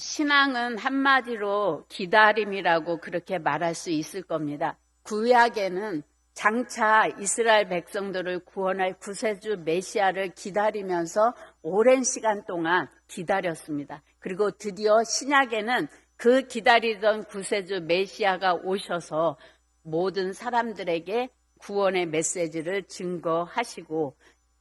신앙은 한마디로 기다림이라고 그렇게 말할 수 있을 겁니다. 구약에는 장차 이스라엘 백성들을 구원할 구세주 메시아를 기다리면서 오랜 시간 동안 기다렸습니다. 그리고 드디어 신약에는 그 기다리던 구세주 메시아가 오셔서 모든 사람들에게 구원의 메시지를 증거하시고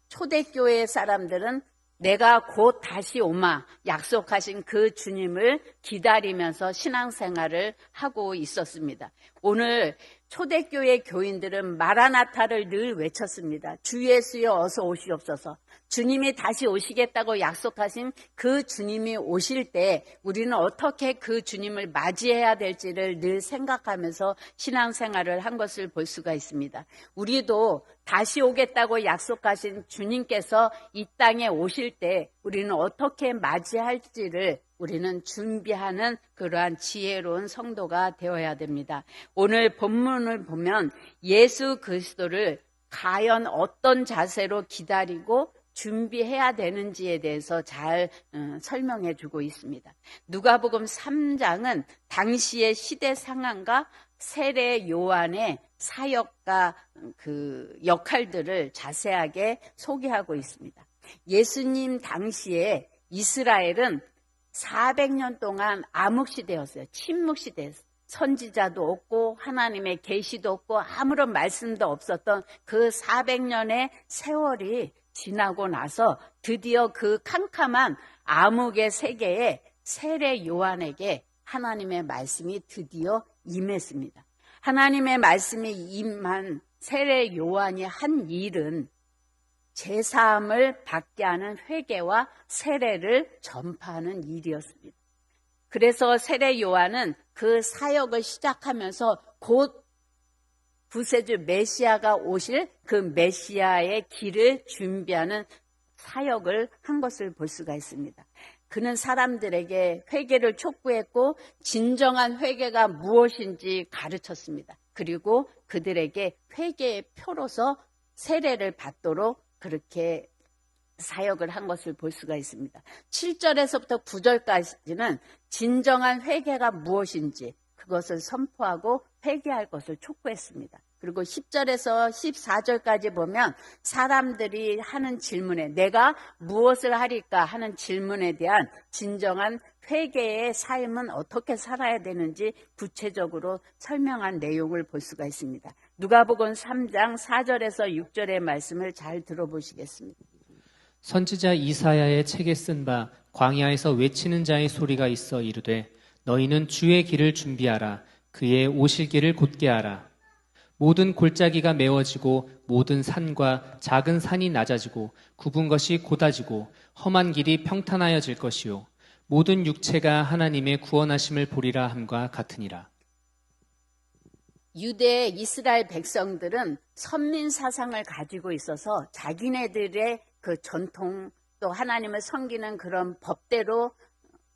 초대교회 사람들은 내가 곧 다시 오마 약속하신 그 주님을 기다리면서 신앙생활을 하고 있었습니다. 오늘 초대교회 교인들은 마라나타를 늘 외쳤습니다. 주 예수여 어서 오시옵소서. 주님이 다시 오시겠다고 약속하신 그 주님이 오실 때 우리는 어떻게 그 주님을 맞이해야 될지를 늘 생각하면서 신앙생활을 한 것을 볼 수가 있습니다. 우리도 다시 오겠다고 약속하신 주님께서 이 땅에 오실 때 우리는 어떻게 맞이할지를 우리는 준비하는 그러한 지혜로운 성도가 되어야 됩니다. 오늘 본문을 보면 예수 그리스도를 과연 어떤 자세로 기다리고 준비해야 되는지에 대해서 잘 어, 설명해 주고 있습니다. 누가복음 3장은 당시의 시대 상황과 세례 요한의 사역과 그 역할들을 자세하게 소개하고 있습니다. 예수님 당시에 이스라엘은 400년 동안 암흑시대였어요. 침묵시대였어요. 선지자도 없고 하나님의 계시도 없고 아무런 말씀도 없었던 그 400년의 세월이 지나고 나서 드디어 그 캄캄한 암흑의 세계에 세례 요한에게 하나님의 말씀이 드디어 임했습니다. 하나님의 말씀이 임한 세례 요한이 한 일은 제사함을 받게 하는 회개와 세례를 전파하는 일이었습니다. 그래서 세례 요한은 그 사역을 시작하면서 곧 구세주 메시아가 오실 그 메시아의 길을 준비하는 사역을 한 것을 볼 수가 있습니다. 그는 사람들에게 회개를 촉구했고 진정한 회개가 무엇인지 가르쳤습니다. 그리고 그들에게 회개의 표로서 세례를 받도록 그렇게 사역을 한 것을 볼 수가 있습니다. 7절에서부터 9절까지는 진정한 회개가 무엇인지 그것을 선포하고 회개할 것을 촉구했습니다. 그리고 10절에서 14절까지 보면 사람들이 하는 질문에 내가 무엇을 하리까 하는 질문에 대한 진정한 회개의 삶은 어떻게 살아야 되는지 구체적으로 설명한 내용을 볼 수가 있습니다. 누가복음 3장 4절에서 6절의 말씀을 잘 들어보시겠습니다. 선지자 이사야의 책에 쓴 바 광야에서 외치는 자의 소리가 있어 이르되 너희는 주의 길을 준비하라 그의 오실 길을 곧게 하라 모든 골짜기가 메워지고 모든 산과 작은 산이 낮아지고 굽은 것이 곧아지고 험한 길이 평탄하여질 것이요 모든 육체가 하나님의 구원하심을 보리라 함과 같으니라. 유대 이스라엘 백성들은 선민 사상을 가지고 있어서 자기네들의 그 전통 또 하나님을 섬기는 그런 법대로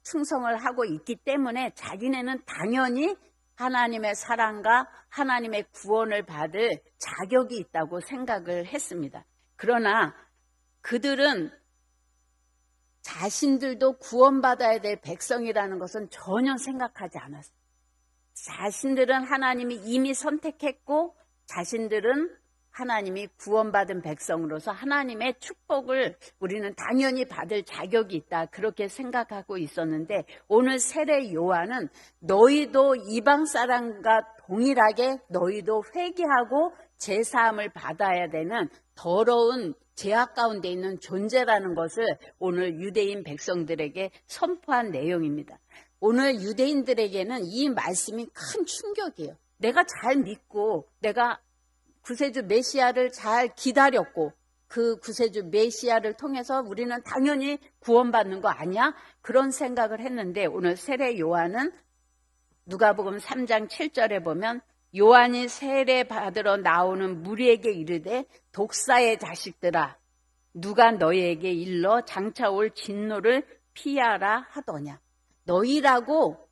충성을 하고 있기 때문에 자기네는 당연히 하나님의 사랑과 하나님의 구원을 받을 자격이 있다고 생각을 했습니다. 그러나 그들은 자신들도 구원받아야 될 백성이라는 것은 전혀 생각하지 않았어요. 자신들은 하나님이 이미 선택했고 자신들은 하나님이 구원받은 백성으로서 하나님의 축복을 우리는 당연히 받을 자격이 있다. 그렇게 생각하고 있었는데 오늘 세례 요한은 너희도 이방 사람과 동일하게 너희도 회개하고 제사함을 받아야 되는 더러운 제약 가운데 있는 존재라는 것을 오늘 유대인 백성들에게 선포한 내용입니다. 오늘 유대인들에게는 이 말씀이 큰 충격이에요. 내가 잘 믿고 내가 구세주 메시아를 잘 기다렸고 그 구세주 메시아를 통해서 우리는 당연히 구원받는 거 아니야? 그런 생각을 했는데 오늘 세례 요한은 누가복음 3장 7절에 보면 요한이 세례 받으러 나오는 무리에게 이르되 독사의 자식들아 누가 너희에게 일러 장차 올 진노를 피하라 하더냐 너희라고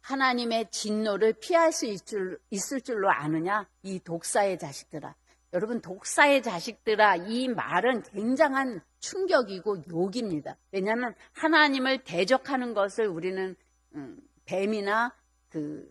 하나님의 진노를 피할 수 있을, 있을 줄로 아느냐? 이 독사의 자식들아. 여러분 독사의 자식들아 이 말은 굉장한 충격이고 욕입니다. 왜냐하면 하나님을 대적하는 것을 우리는 음, 뱀이나 그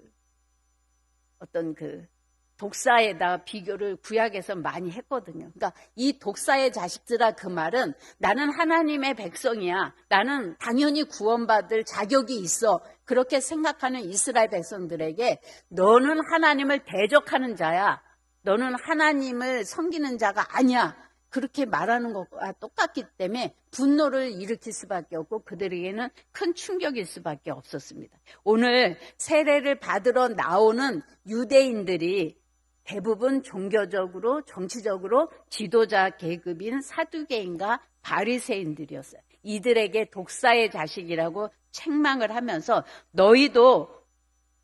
어떤 그 독사에다 비교를 구약에서 많이 했거든요. 그러니까 이 독사의 자식들아 그 말은 나는 하나님의 백성이야. 나는 당연히 구원받을 자격이 있어. 그렇게 생각하는 이스라엘 백성들에게 너는 하나님을 대적하는 자야. 너는 하나님을 섬기는 자가 아니야. 그렇게 말하는 것과 똑같기 때문에 분노를 일으킬 수밖에 없고 그들에게는 큰 충격일 수밖에 없었습니다. 오늘 세례를 받으러 나오는 유대인들이 대부분 종교적으로 정치적으로 지도자 계급인 사두개인과 바리새인들이었어요. 이들에게 독사의 자식이라고 책망을 하면서 너희도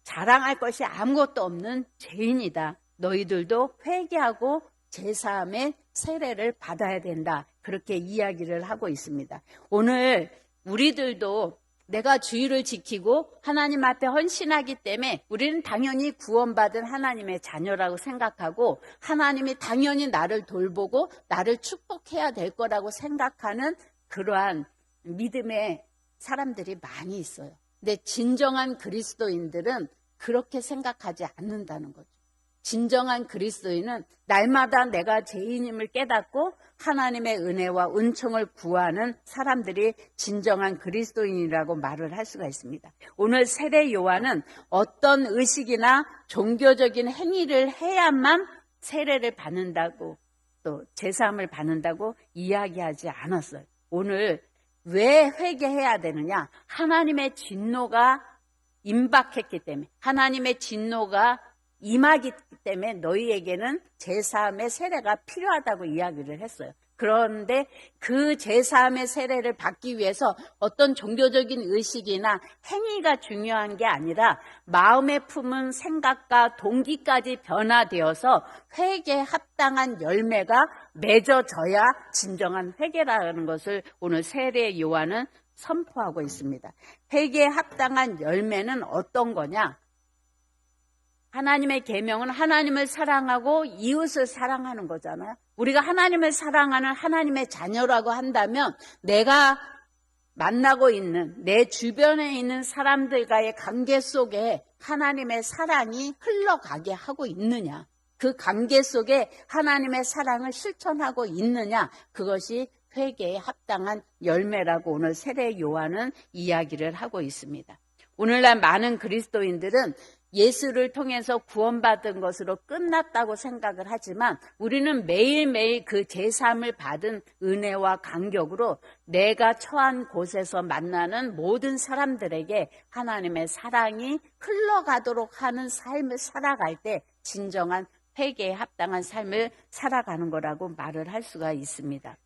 자랑할 것이 아무것도 없는 죄인이다. 너희들도 회개하고 제사함의 세례를 받아야 된다. 그렇게 이야기를 하고 있습니다. 오늘 우리들도 내가 주의를 지키고 하나님 앞에 헌신하기 때문에 우리는 당연히 구원받은 하나님의 자녀라고 생각하고 하나님이 당연히 나를 돌보고 나를 축복해야 될 거라고 생각하는 그러한 믿음의 사람들이 많이 있어요. 근데 진정한 그리스도인들은 그렇게 생각하지 않는다는 거죠. 진정한 그리스도인은 날마다 내가 죄인임을 깨닫고 하나님의 은혜와 은총을 구하는 사람들이 진정한 그리스도인이라고 말을 할 수가 있습니다. 오늘 세례 요한은 어떤 의식이나 종교적인 행위를 해야만 세례를 받는다고 또 제사함을 받는다고 이야기하지 않았어요. 오늘 왜 회개해야 되느냐? 하나님의 진노가 임박했기 때문에 하나님의 진노가 임하기 때문에 너희에게는 제사함의 세례가 필요하다고 이야기를 했어요. 그런데 그 제사함의 세례를 받기 위해서 어떤 종교적인 의식이나 행위가 중요한 게 아니라 마음에 품은 생각과 동기까지 변화되어서 회개에 합당한 열매가 맺어져야 진정한 회개라는 것을 오늘 세례 요한은 선포하고 있습니다. 회개에 합당한 열매는 어떤 거냐? 하나님의 계명은 하나님을 사랑하고 이웃을 사랑하는 거잖아요. 우리가 하나님을 사랑하는 하나님의 자녀라고 한다면 내가 만나고 있는 내 주변에 있는 사람들과의 관계 속에 하나님의 사랑이 흘러가게 하고 있느냐. 그 관계 속에 하나님의 사랑을 실천하고 있느냐. 그것이 회개에 합당한 열매라고 오늘 세례 요한은 이야기를 하고 있습니다. 오늘날 많은 그리스도인들은 예수를 통해서 구원받은 것으로 끝났다고 생각을 하지만 우리는 매일매일 그 제삼을 받은 은혜와 감격으로 내가 처한 곳에서 만나는 모든 사람들에게 하나님의 사랑이 흘러가도록 하는 삶을 살아갈 때 진정한 회개에 합당한 삶을 살아가는 거라고 말을 할 수가 있습니다.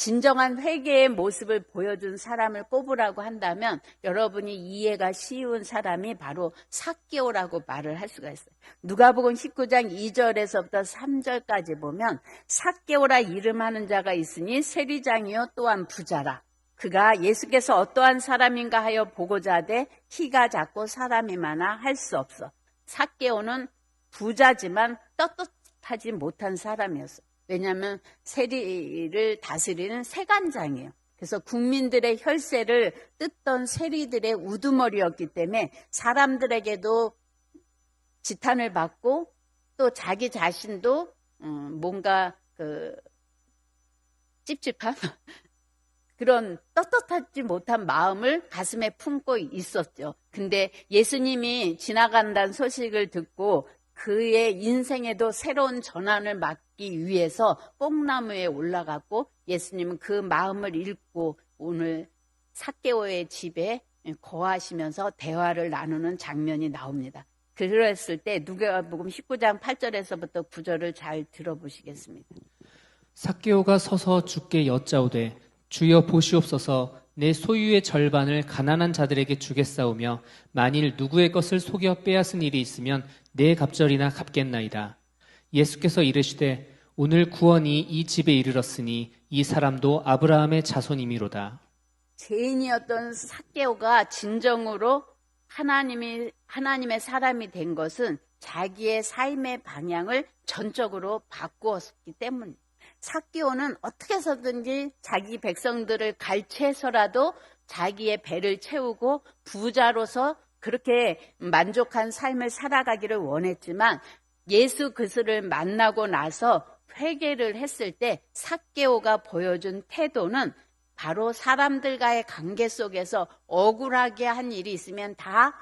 진정한 회개의 모습을 보여준 사람을 꼽으라고 한다면 여러분이 이해가 쉬운 사람이 바로 사개오라고 말을 할 수가 있어요. 누가복음 19장 2절에서부터 3절까지 보면 사개오라 이름하는 자가 있으니 세리장이요 또한 부자라. 그가 예수께서 어떠한 사람인가 하여 보고자 하되 키가 작고 사람이 많아 할 수 없어. 사개오는 부자지만 떳떳하지 못한 사람이었어요. 왜냐하면 세리를 다스리는 세관장이에요. 그래서 국민들의 혈세를 뜯던 세리들의 우두머리였기 때문에 사람들에게도 지탄을 받고 또 자기 자신도 음, 뭔가 그 찝찝한 그런 떳떳하지 못한 마음을 가슴에 품고 있었죠. 근데 예수님이 지나간다는 소식을 듣고 그의 인생에도 새로운 전환을 막기 위해서 뽕나무에 올라갔고 예수님은 그 마음을 읽고 오늘 사개오의 집에 거하시면서 대화를 나누는 장면이 나옵니다. 그랬을 때 누가복음 19장 8절에서부터 9절을 잘 들어보시겠습니다. 삭개오가 서서 주께 여짜오되 주여 보시옵소서 내 소유의 절반을 가난한 자들에게 주겠사오며 만일 누구의 것을 속여 빼앗은 일이 있으면 내 갑절이나 갚겠나이다. 예수께서 이르시되 오늘 구원이 이 집에 이르렀으니 이 사람도 아브라함의 자손이미로다. 죄인이었던 사개오가 진정으로 하나님이 하나님의 사람이 된 것은 자기의 삶의 방향을 전적으로 바꾸었기 때문. 사기오는 어떻게 해서든지 자기 백성들을 갈취해서라도 자기의 배를 채우고 부자로서 그렇게 만족한 삶을 살아가기를 원했지만 예수 그리스도를 만나고 나서 회개를 했을 때 사개오가 보여준 태도는 바로 사람들과의 관계 속에서 억울하게 한 일이 있으면 다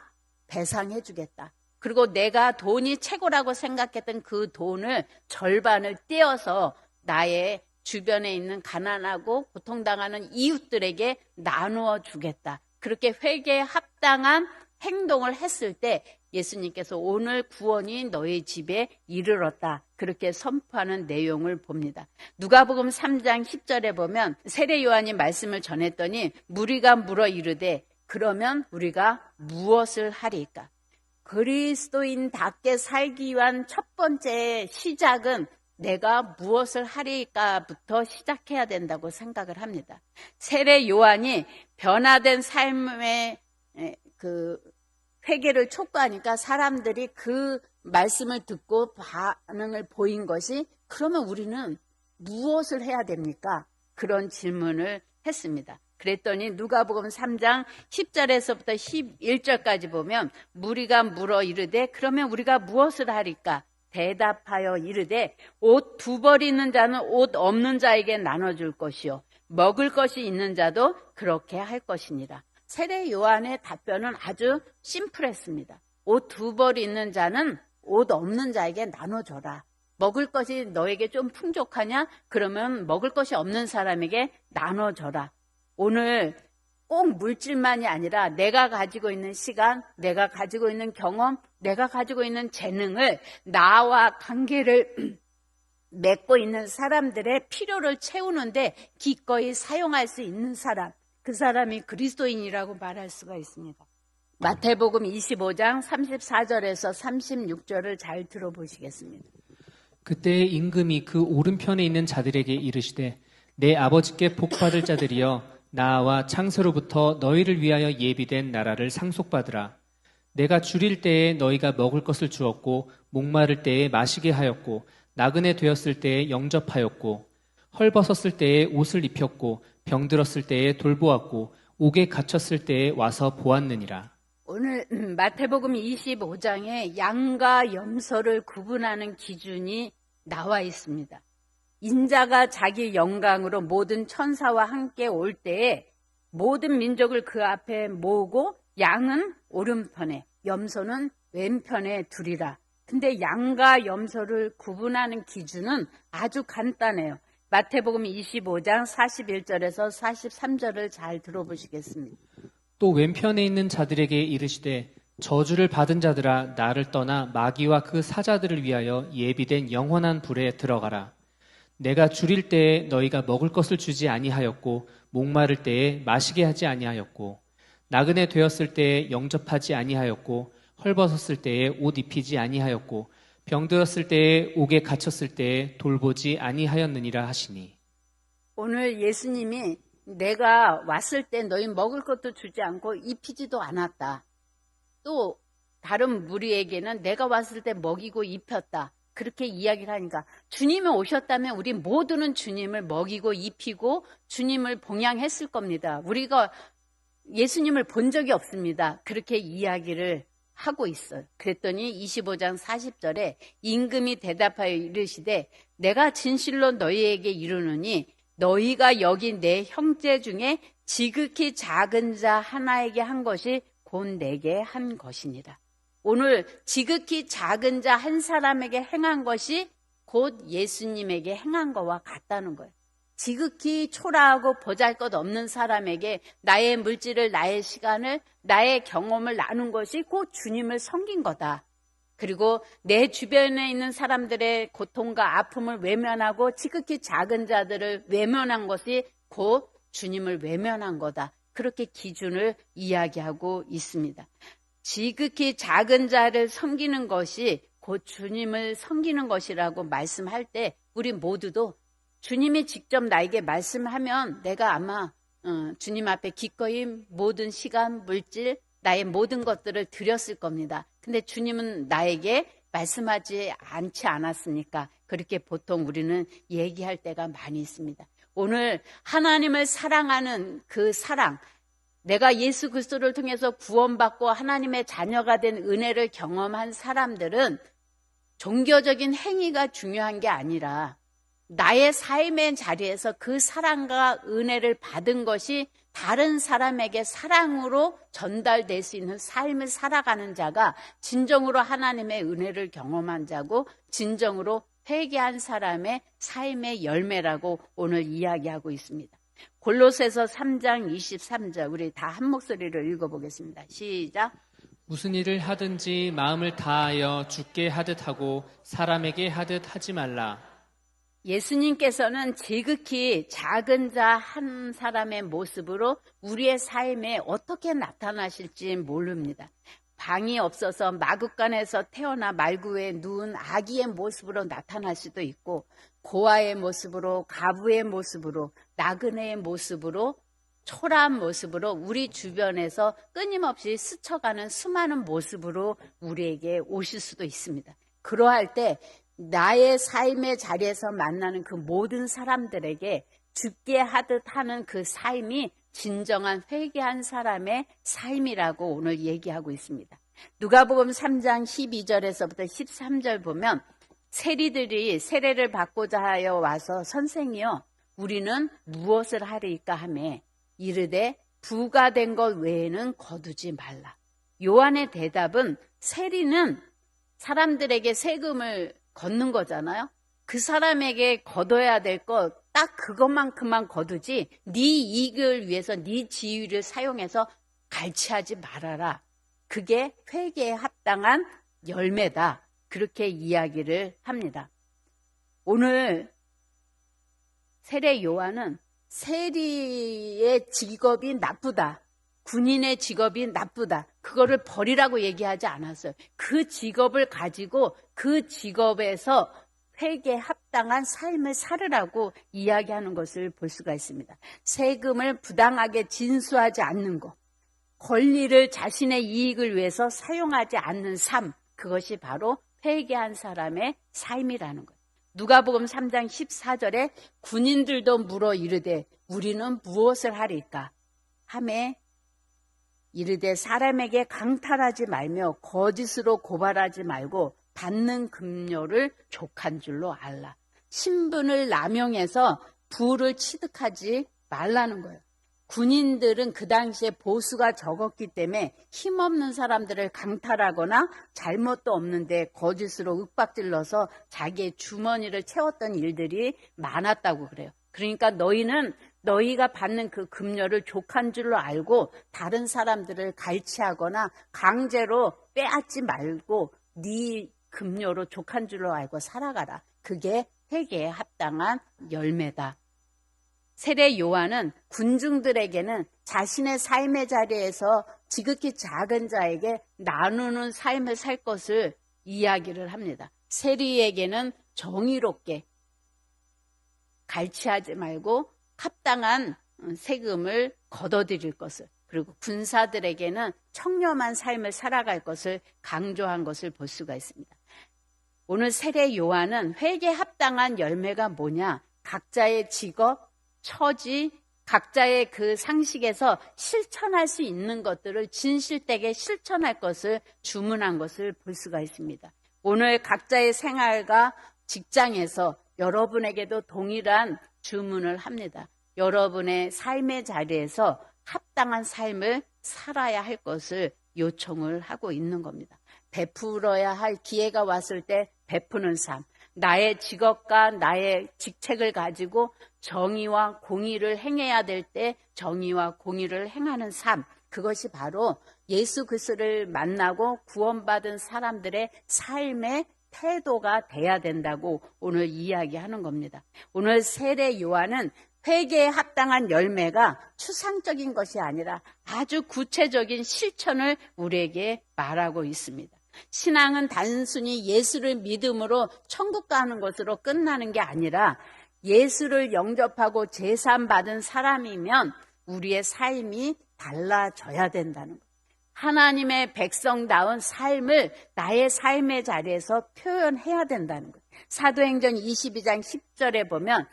배상해 주겠다. 그리고 내가 돈이 최고라고 생각했던 그 돈을 절반을 떼어서 나의 주변에 있는 가난하고 고통당하는 이웃들에게 나누어 주겠다. 그렇게 회개에 합당한 행동을 했을 때 예수님께서 오늘 구원이 너희 집에 이르렀다. 그렇게 선포하는 내용을 봅니다. 누가복음 3장 10절에 보면 세례 요한이 말씀을 전했더니 무리가 물어 이르되 그러면 우리가 무엇을 하리까? 그리스도인답게 살기 위한 첫 번째 시작은 내가 무엇을 하리까부터 시작해야 된다고 생각을 합니다. 세례 요한이 변화된 삶의 에, 그 회개를 촉구하니까 사람들이 그 말씀을 듣고 반응을 보인 것이 그러면 우리는 무엇을 해야 됩니까? 그런 질문을 했습니다. 그랬더니 누가복음 3장 10절에서부터 11절까지 보면 무리가 물어 이르되 그러면 우리가 무엇을 하리까? 대답하여 이르되 옷 두 벌 있는 자는 옷 없는 자에게 나눠줄 것이요 먹을 것이 있는 자도 그렇게 할 것이니라. 세례 요한의 답변은 아주 심플했습니다. 옷 두 벌 있는 자는 옷 없는 자에게 나눠줘라. 먹을 것이 너에게 좀 풍족하냐? 그러면 먹을 것이 없는 사람에게 나눠줘라. 오늘 꼭 물질만이 아니라 내가 가지고 있는 시간, 내가 가지고 있는 경험, 내가 가지고 있는 재능을 나와 관계를 맺고 있는 사람들의 필요를 채우는데 기꺼이 사용할 수 있는 사람, 그 사람이 그리스도인이라고 말할 수가 있습니다. 마태복음 25장 34절에서 36절을 잘 들어보시겠습니다. 그때 임금이 그 오른편에 있는 자들에게 이르시되 내 아버지께 복받을 자들이여 나와 창세로부터 너희를 위하여 예비된 나라를 상속받으라. 내가 줄일 때에 너희가 먹을 것을 주었고 목마를 때에 마시게 하였고 나그네 되었을 때에 영접하였고 헐벗었을 때에 옷을 입혔고 병들었을 때에 돌보았고 옥에 갇혔을 때에 와서 보았느니라. 오늘 음, 마태복음 25장에 양과 염소를 구분하는 기준이 나와 있습니다. 인자가 자기 영광으로 모든 천사와 함께 올 때에 모든 민족을 그 앞에 모으고 양은 오른편에 염소는 왼편에 두리라. 근데 양과 염소를 구분하는 기준은 아주 간단해요. 마태복음 25장 41절에서 43절을 잘 들어보시겠습니다. 또 왼편에 있는 자들에게 이르시되 저주를 받은 자들아 나를 떠나 마귀와 그 사자들을 위하여 예비된 영원한 불에 들어가라. 내가 줄일 때에 너희가 먹을 것을 주지 아니하였고 목마를 때에 마시게 하지 아니하였고 나그네 되었을 때에 영접하지 아니하였고 헐벗었을 때에 옷 입히지 아니하였고 병들었을 때에 옥에 갇혔을 때에 돌보지 아니하였느니라 하시니 오늘 예수님이 내가 왔을 때 너희 먹을 것도 주지 않고 입히지도 않았다. 또 다른 무리에게는 내가 왔을 때 먹이고 입혔다. 그렇게 이야기를 하니까 주님이 오셨다면 우리 모두는 주님을 먹이고 입히고 주님을 봉양했을 겁니다. 우리가 예수님을 본 적이 없습니다. 그렇게 이야기를 하고 있어요. 그랬더니 25장 40절에 임금이 대답하여 이르시되 내가 진실로 너희에게 이르노니 너희가 여기 내 형제 중에 지극히 작은 자 하나에게 한 것이 곧 내게 한 것이니라. 오늘 지극히 작은 자 한 사람에게 행한 것이 곧 예수님에게 행한 것과 같다는 거예요. 지극히 초라하고 보잘 것 없는 사람에게 나의 물질을, 나의 시간을, 나의 경험을 나눈 것이 곧 주님을 섬긴 거다. 그리고 내 주변에 있는 사람들의 고통과 아픔을 외면하고 지극히 작은 자들을 외면한 것이 곧 주님을 외면한 거다. 그렇게 기준을 이야기하고 있습니다. 지극히 작은 자를 섬기는 것이 곧 주님을 섬기는 것이라고 말씀할 때 우리 모두도 주님이 직접 나에게 말씀하면 내가 아마 어, 주님 앞에 기꺼이 모든 시간, 물질, 나의 모든 것들을 드렸을 겁니다. 근데 주님은 나에게 말씀하지 않지 않았습니까? 그렇게 보통 우리는 얘기할 때가 많이 있습니다. 오늘 하나님을 사랑하는 그 사랑, 내가 예수 그리스도를 통해서 구원받고 하나님의 자녀가 된 은혜를 경험한 사람들은 종교적인 행위가 중요한 게 아니라 나의 삶의 자리에서 그 사랑과 은혜를 받은 것이 다른 사람에게 사랑으로 전달될 수 있는 삶을 살아가는 자가 진정으로 하나님의 은혜를 경험한 자고 진정으로 회개한 사람의 삶의 열매라고 오늘 이야기하고 있습니다. 골로새서 3장 23절 우리 다 한 목소리로 읽어보겠습니다. 시작. 무슨 일을 하든지 마음을 다하여 죽게 하듯 하고 사람에게 하듯 하지 말라. 예수님께서는 지극히 작은 자 한 사람의 모습으로 우리의 삶에 어떻게 나타나실지 모릅니다. 방이 없어서 마국간에서 태어나 말구에 누운 아기의 모습으로 나타날 수도 있고 고아의 모습으로 가부의 모습으로 나그네의 모습으로 초라한 모습으로 우리 주변에서 끊임없이 스쳐가는 수많은 모습으로 우리에게 오실 수도 있습니다. 그러할 때 나의 삶의 자리에서 만나는 그 모든 사람들에게 죽게 하듯 하는 그 삶이 진정한 회개한 사람의 삶이라고 오늘 얘기하고 있습니다. 누가복음 3장 12절에서부터 13절 보면 세리들이 세례를 받고자 하여 와서 선생이여 우리는 무엇을 하리까 하매 이르되 부가 된 것 외에는 거두지 말라. 요한의 대답은 세리는 사람들에게 세금을 걷는 거잖아요. 그 사람에게 걷어야 될 것 딱 그것만큼만 거두지 네 이익을 위해서 네 지위를 사용해서 갈취하지 말아라. 그게 회개에 합당한 열매다. 그렇게 이야기를 합니다. 오늘 세례 요한은 세리의 직업이 나쁘다. 군인의 직업이 나쁘다. 그거를 버리라고 얘기하지 않았어요. 그 직업을 가지고 그 직업에서 회계에 합당한 삶을 살으라고 이야기하는 것을 볼 수가 있습니다. 세금을 부당하게 진수하지 않는 것, 권리를 자신의 이익을 위해서 사용하지 않는 삶, 그것이 바로 회개한 사람의 삶이라는 거예요. 누가복음 3장 14절에 군인들도 물어 이르되 우리는 무엇을 하리까? 함에 이르되 사람에게 강탈하지 말며 거짓으로 고발하지 말고 받는 급료를 족한 줄로 알라. 신분을 남용해서 부를 취득하지 말라는 거예요. 군인들은 그 당시에 보수가 적었기 때문에 힘없는 사람들을 강탈하거나 잘못도 없는데 거짓으로 윽박질러서 자기의 주머니를 채웠던 일들이 많았다고 그래요. 그러니까 너희는 너희가 받는 그 급료를 족한 줄로 알고 다른 사람들을 갈취하거나 강제로 빼앗지 말고 네 급료로 족한 줄로 알고 살아가라. 그게 회개에 합당한 열매다. 세례 요한은 군중들에게는 자신의 삶의 자리에서 지극히 작은 자에게 나누는 삶을 살 것을 이야기를 합니다. 세리에게는 정의롭게 갈취하지 말고 합당한 세금을 걷어들일 것을 그리고 군사들에게는 청렴한 삶을 살아갈 것을 강조한 것을 볼 수가 있습니다. 오늘 세례 요한은 회개 합당한 열매가 뭐냐? 각자의 직업, 처지, 각자의 그 상식에서 실천할 수 있는 것들을 진실되게 실천할 것을 주문한 것을 볼 수가 있습니다. 오늘 각자의 생활과 직장에서 여러분에게도 동일한 주문을 합니다. 여러분의 삶의 자리에서 합당한 삶을 살아야 할 것을 요청을 하고 있는 겁니다. 베풀어야 할 기회가 왔을 때 베푸는 삶, 나의 직업과 나의 직책을 가지고 정의와 공의를 행해야 될 때 정의와 공의를 행하는 삶, 그것이 바로 예수 그리스도를 만나고 구원받은 사람들의 삶의 태도가 돼야 된다고 오늘 이야기하는 겁니다. 오늘 세례 요한은 회개에 합당한 열매가 추상적인 것이 아니라 아주 구체적인 실천을 우리에게 말하고 있습니다. 신앙은 단순히 예수를 믿음으로 천국 가는 것으로 끝나는 게 아니라 예수를 영접하고 제산 받은 사람이면 우리의 삶이 달라져야 된다는 것. 하나님의 백성다운 삶을 나의 삶의 자리에서 표현해야 된다는 거예요. 사도행전 22장 10절에 보면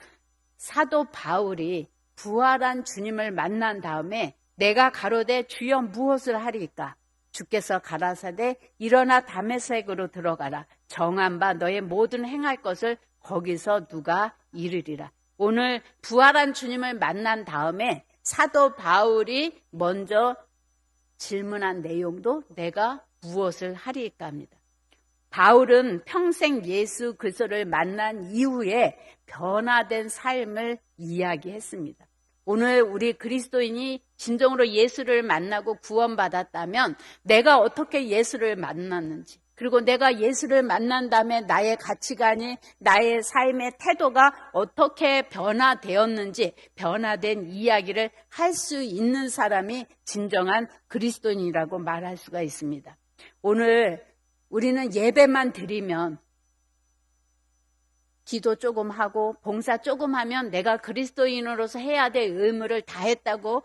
사도 바울이 부활한 주님을 만난 다음에 내가 가로되 주여 무엇을 하리까? 주께서 가라사대 일어나 담에색으로 들어가라. 정한 바 너의 모든 행할 것을 거기서 누가 이르리라. 오늘 부활한 주님을 만난 다음에 사도 바울이 먼저 질문한 내용도 내가 무엇을 하리까 합니다. 바울은 평생 예수 그리스도를 만난 이후에 변화된 삶을 이야기했습니다. 오늘 우리 그리스도인이 진정으로 예수를 만나고 구원받았다면 내가 어떻게 예수를 만났는지 그리고 내가 예수를 만난 다음에 나의 가치관이 나의 삶의 태도가 어떻게 변화되었는지 변화된 이야기를 할 수 있는 사람이 진정한 그리스도인이라고 말할 수가 있습니다. 오늘 우리는 예배만 드리면 기도 조금 하고 봉사 조금 하면 내가 그리스도인으로서 해야 될 의무를 다 했다고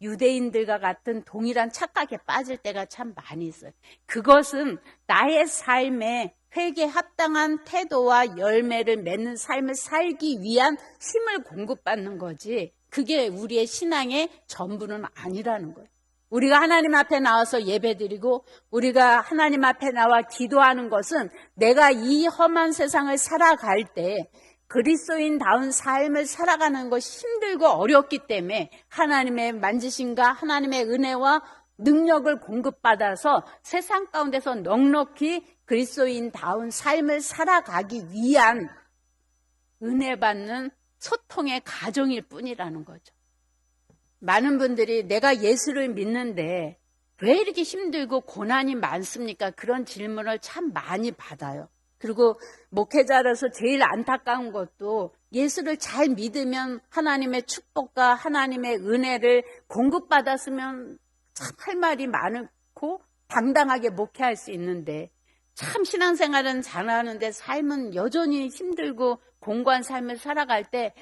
유대인들과 같은 동일한 착각에 빠질 때가 참 많이 있어요. 그것은 나의 삶에 회개 합당한 태도와 열매를 맺는 삶을 살기 위한 힘을 공급받는 거지. 그게 우리의 신앙의 전부는 아니라는 거예요. 우리가 하나님 앞에 나와서 예배드리고 우리가 하나님 앞에 나와 기도하는 것은 내가 이 험한 세상을 살아갈 때 그리스도인다운 삶을 살아가는 것이 힘들고 어렵기 때문에 하나님의 만지심과 하나님의 은혜와 능력을 공급받아서 세상 가운데서 넉넉히 그리스도인다운 삶을 살아가기 위한 은혜 받는 소통의 가정일 뿐이라는 거죠. 많은 분들이 내가 예수를 믿는데 왜 이렇게 힘들고 고난이 많습니까? 그런 질문을 참 많이 받아요. 그리고 목회자로서 제일 안타까운 것도 예수를 잘 믿으면 하나님의 축복과 하나님의 은혜를 공급받았으면 참 할 말이 많고 당당하게 목회할 수 있는데 참 신앙생활은 잘하는데 삶은 여전히 힘들고 공고한 삶을 살아갈 때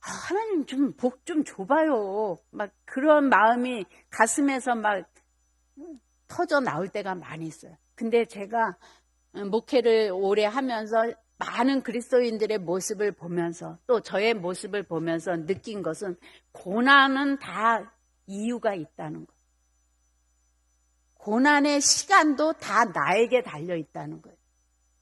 아, 하나님 좀 복좀 줘봐요. 막 그런 마음이 가슴에서 막 터져 나올 때가 많이 있어요. 근데 제가 목회를 오래 하면서 많은 그리스도인들의 모습을 보면서 또 저의 모습을 보면서 느낀 것은 고난은 다 이유가 있다는 것. 고난의 시간도 다 나에게 달려 있다는 거예요.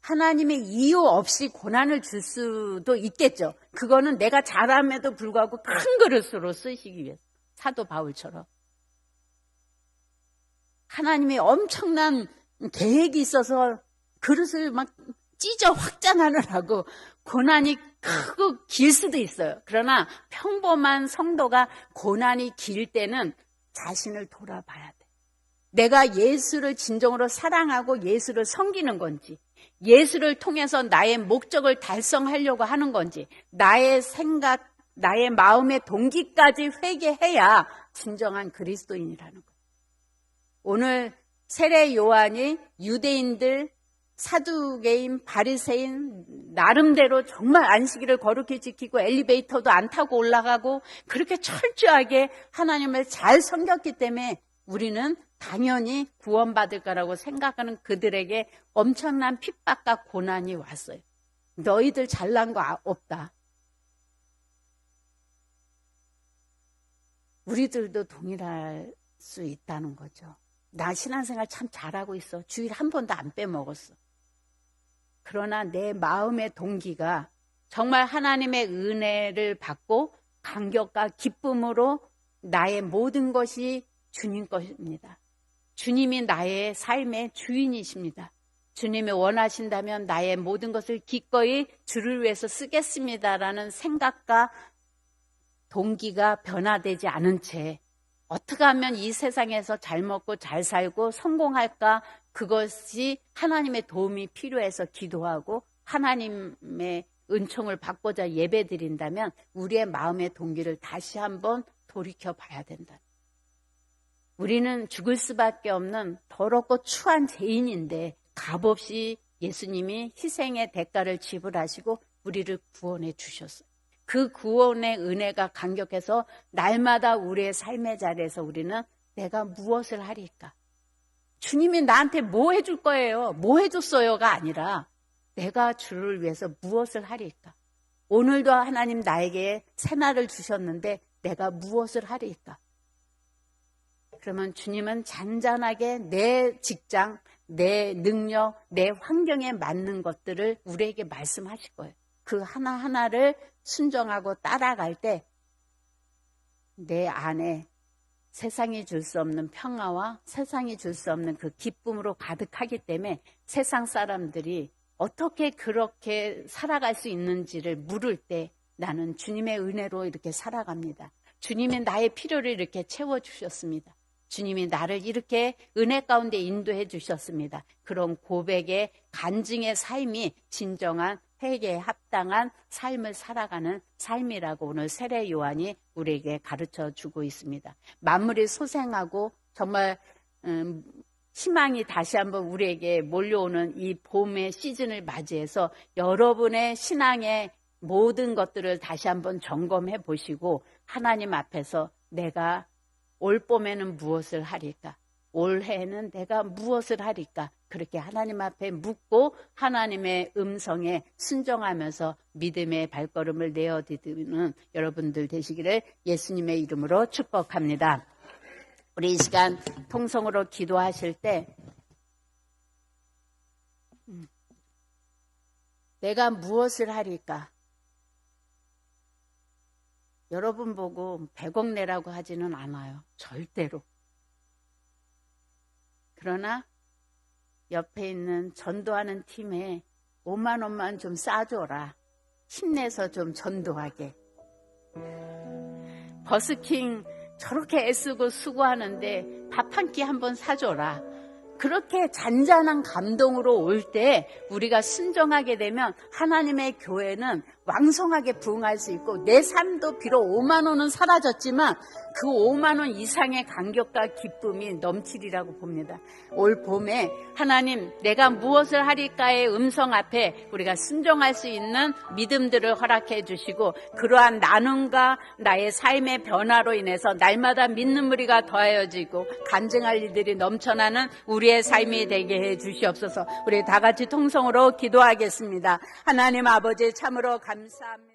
하나님의 이유 없이 고난을 줄 수도 있겠죠. 그거는 내가 잘함에도 불구하고 큰 그릇으로 쓰시기 위해서. 사도 바울처럼. 하나님이 엄청난 계획이 있어서 그릇을 막 찢어 확장하느라고 고난이 크고 길 수도 있어요. 그러나 평범한 성도가 고난이 길 때는 자신을 돌아봐야 돼. 내가 예수를 진정으로 사랑하고 예수를 섬기는 건지, 예수를 통해서 나의 목적을 달성하려고 하는 건지, 나의 생각, 나의 마음의 동기까지 회개해야 진정한 그리스도인이라는 거예요. 오늘 세례 요한이 유대인들, 사두개인, 바리새인 나름대로 정말 안식일을 거룩히 지키고 엘리베이터도 안 타고 올라가고 그렇게 철저하게 하나님을 잘 섬겼기 때문에 우리는 당연히 구원받을 거라고 생각하는 그들에게 엄청난 핍박과 고난이 왔어요. 너희들 잘난 거 아- 없다. 우리들도 동일할 수 있다는 거죠. 나 신앙생활 참 잘하고 있어. 주일 한 번도 안 빼먹었어. 그러나 내 마음의 동기가 정말 하나님의 은혜를 받고 감격과 기쁨으로 나의 모든 것이 주님 것입니다. 주님이 나의 삶의 주인이십니다. 주님이 원하신다면 나의 모든 것을 기꺼이 주를 위해서 쓰겠습니다라는 생각과 동기가 변화되지 않은 채 어떻게 하면 이 세상에서 잘 먹고 잘 살고 성공할까 그것이 하나님의 도움이 필요해서 기도하고 하나님의 은총을 받고자 예배 드린다면 우리의 마음의 동기를 다시 한번 돌이켜 봐야 된다. 우리는 죽을 수밖에 없는 더럽고 추한 죄인인데 값없이 예수님이 희생의 대가를 지불하시고 우리를 구원해 주셨어요. 그 구원의 은혜가 감격해서 날마다 우리의 삶의 자리에서 우리는 내가 무엇을 하리까? 주님이 나한테 뭐 해줄 거예요? 뭐 해줬어요가 아니라 내가 주를 위해서 무엇을 하리까? 오늘도 하나님 나에게 새날을 주셨는데 내가 무엇을 하리까? 그러면 주님은 잔잔하게 내 직장, 내 능력, 내 환경에 맞는 것들을 우리에게 말씀하실 거예요. 그 하나하나를 순정하고 따라갈 때 내 안에 세상이 줄 수 없는 평화와 세상이 줄 수 없는 그 기쁨으로 가득하기 때문에 세상 사람들이 어떻게 그렇게 살아갈 수 있는지를 물을 때 나는 주님의 은혜로 이렇게 살아갑니다. 주님이 나의 필요를 이렇게 채워주셨습니다. 주님이 나를 이렇게 은혜 가운데 인도해 주셨습니다. 그런 고백의 간증의 삶이 진정한 회개에 합당한 삶을 살아가는 삶이라고 오늘 세례 요한이 우리에게 가르쳐 주고 있습니다. 만물이 소생하고 정말 음, 희망이 다시 한번 우리에게 몰려오는 이 봄의 시즌을 맞이해서 여러분의 신앙의 모든 것들을 다시 한번 점검해 보시고 하나님 앞에서 내가 올 봄에는 무엇을 하리까? 올해는 내가 무엇을 하리까? 그렇게 하나님 앞에 묻고 하나님의 음성에 순종하면서 믿음의 발걸음을 내어디디는 여러분들 되시기를 예수님의 이름으로 축복합니다. 우리 이 시간 통성으로 기도하실 때 음, 내가 무엇을 하리까? 여러분 보고 100억 내라고 하지는 않아요. 절대로. 그러나 옆에 있는 전도하는 팀에 5만 원만 좀 싸줘라. 힘내서 좀 전도하게. 버스킹 저렇게 애쓰고 수고하는데 밥 한 끼 한번 사줘라. 그렇게 잔잔한 감동으로 올 때 우리가 순종하게 되면 하나님의 교회는 왕성하게 부흥할 수 있고 내 삶도 비록 5만 원은 사라졌지만 그 5만 원 이상의 감격과 기쁨이 넘치리라고 봅니다. 올 봄에 하나님 내가 무엇을 하리까의 음성 앞에 우리가 순종할 수 있는 믿음들을 허락해 주시고 그러한 나눔과 나의 삶의 변화로 인해서 날마다 믿는 무리가 더하여지고 간증할 일들이 넘쳐나는 우리의 삶이 되게 해 주시옵소서. 우리 다 같이 통성으로 기도하겠습니다. 하나님 아버지 참으로 감 사합니다.